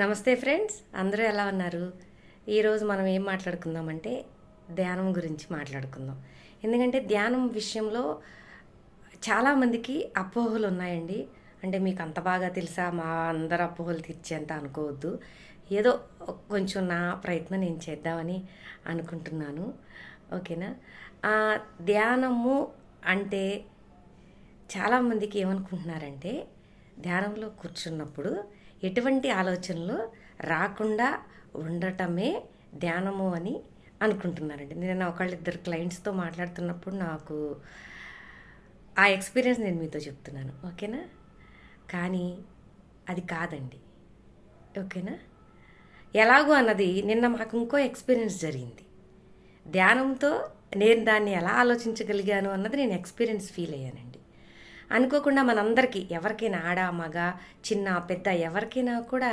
నమస్తే ఫ్రెండ్స్ అందరూ ఎలా ఉన్నారు? ఈరోజు మనం ఏం మాట్లాడుకుందామంటే ధ్యానం గురించి మాట్లాడుకుందాం. ఎందుకంటే ధ్యానం విషయంలో చాలామందికి అపోహలు ఉన్నాయండి. అంటే మీకు అంత బాగా తెలుసా? మా అందరు అపోహలు తీర్చేంత అనుకోవద్దు. ఏదో కొంచెం నా ప్రయత్నం నేను చేద్దామని అనుకుంటున్నాను. ఓకేనా? ధ్యానము అంటే చాలామందికి ఏమనుకుంటున్నారంటే ధ్యానంలో కూర్చున్నప్పుడు ఎటువంటి ఆలోచనలు రాకుండా ఉండటమే ధ్యానము అని అనుకుంటున్నారండి. నేను ఒకళ్ళిద్దరు క్లయింట్స్తో మాట్లాడుతున్నప్పుడు నాకు ఆ ఎక్స్పీరియన్స్ నేను మీతో చెప్తున్నాను. ఓకేనా? కానీ అది కాదండి. ఓకేనా? ఎలాగో అన్నది నిన్న మాకు ఇంకో ఎక్స్పీరియన్స్ జరిగింది. ధ్యానంతో నేను దాన్ని ఎలా ఆలోచించగలిగాను అన్నది నేను ఎక్స్పీరియన్స్ ఫీల్ అయ్యానండి. అనుకోకుండా మనందరికీ ఎవరికైనా ఆడ మగ చిన్న పెద్ద ఎవరికైనా కూడా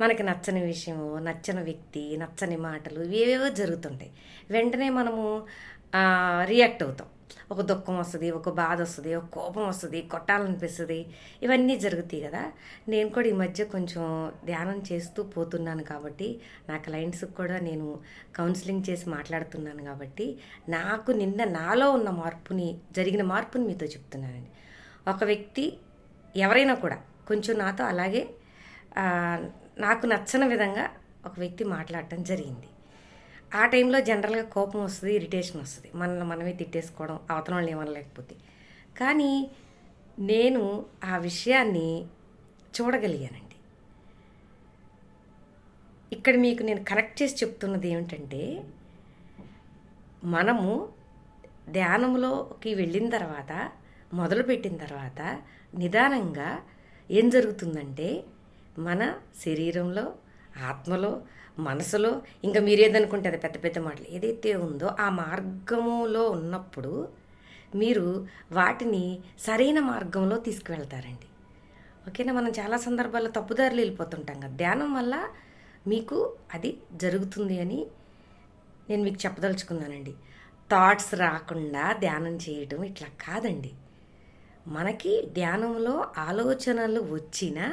మనకి నచ్చని విషయము నచ్చని వ్యక్తి నచ్చని మాటలు ఇవేవేవో జరుగుతుంటాయి. వెంటనే మనము రియాక్ట్ అవుతాం. ఒక దుఃఖం వస్తుంది ఒక బాధ వస్తుంది ఒక కోపం వస్తుంది కొట్టాలనిపిస్తుంది ఇవన్నీ జరుగుతాయి కదా. నేను కూడా ఈ మధ్య కొంచెం ధ్యానం చేస్తూ పోతున్నాను కాబట్టి నా క్లయింట్స్కి కూడా నేను కౌన్సిలింగ్ చేసి మాట్లాడుతున్నాను కాబట్టి నాకు నిన్న నాలో ఉన్న మార్పుని జరిగిన మార్పుని మీతో చెప్తున్నానండి. ఒక వ్యక్తి ఎవరైనా కూడా కొంచెం నాతో అలాగే నాకు నచ్చని విధంగా ఒక వ్యక్తి మాట్లాడటం జరిగింది. ఆ టైంలో జనరల్గా కోపం వస్తుంది ఇరిటేషన్ వస్తుంది. మనల్ని మనమే తిట్టేసుకోవడం అవతల వాళ్ళు ఏమనలేకపోతే. కానీ నేను ఆ విషయాన్ని చూడగలిగానండి. ఇక్కడ మీకు నేను కనెక్ట్ చేసి చెప్తున్నది ఏమిటంటే మనము ధ్యానంలోకి వెళ్ళిన తర్వాత మొదలుపెట్టిన తర్వాత నిదానంగా ఏం జరుగుతుందంటే మన శరీరంలో ఆత్మలో మనసులో ఇంకా మీరేదనుకుంటే అది పెద్ద పెద్ద మాటలు ఏదైతే ఉందో ఆ మార్గములో ఉన్నప్పుడు మీరు వాటిని సరైన మార్గంలో తీసుకువెళ్తారండి. ఓకేనా? మనం చాలా సందర్భాల్లో తప్పుదారులు వెళ్ళిపోతుంటాం కదా. ధ్యానం వల్ల మీకు అది జరుగుతుంది అని నేను మీకు చెప్పదలుచుకున్నానండి. థాట్స్ రాకుండా ధ్యానం చేయటం ఇట్లా కాదండి. మనకి ధ్యానంలో ఆలోచనలు వచ్చినా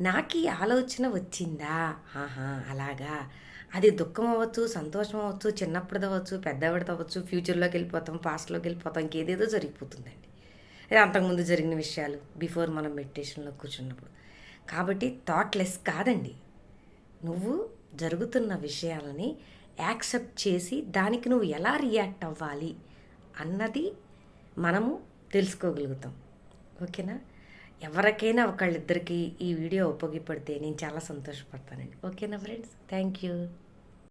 నాకు ఈ ఆలోచన వచ్చిందా? ఆహా అలాగా. అది దుఃఖం అవ్వచ్చు సంతోషం అవ్వచ్చు చిన్నప్పుడు అవ్వచ్చు పెద్దవాడిది అవ్వచ్చు ఫ్యూచర్లోకి వెళ్ళిపోతాం పాస్ట్లోకి వెళ్ళిపోతాం ఇంకేదేదో జరిగిపోతుందండి. ఇది అంతకుముందు జరిగిన విషయాలు బిఫోర్ మనం మెడిటేషన్లో కూర్చున్నప్పుడు. కాబట్టి థాట్లెస్ కాదండి. నువ్వు జరుగుతున్న విషయాలని యాక్సెప్ట్ చేసి దానికి నువ్వు ఎలా రియాక్ట్ అవ్వాలి అన్నది మనము తెలుసుకోగలుగుతాం. ఓకేనా? ఎవరికైనా ఒకళ్ళిద్దరికి ఈ వీడియో ఉపయోగపడితే నేను చాలా సంతోషపడతానండి. ఓకేనా ఫ్రెండ్స్? Thank you.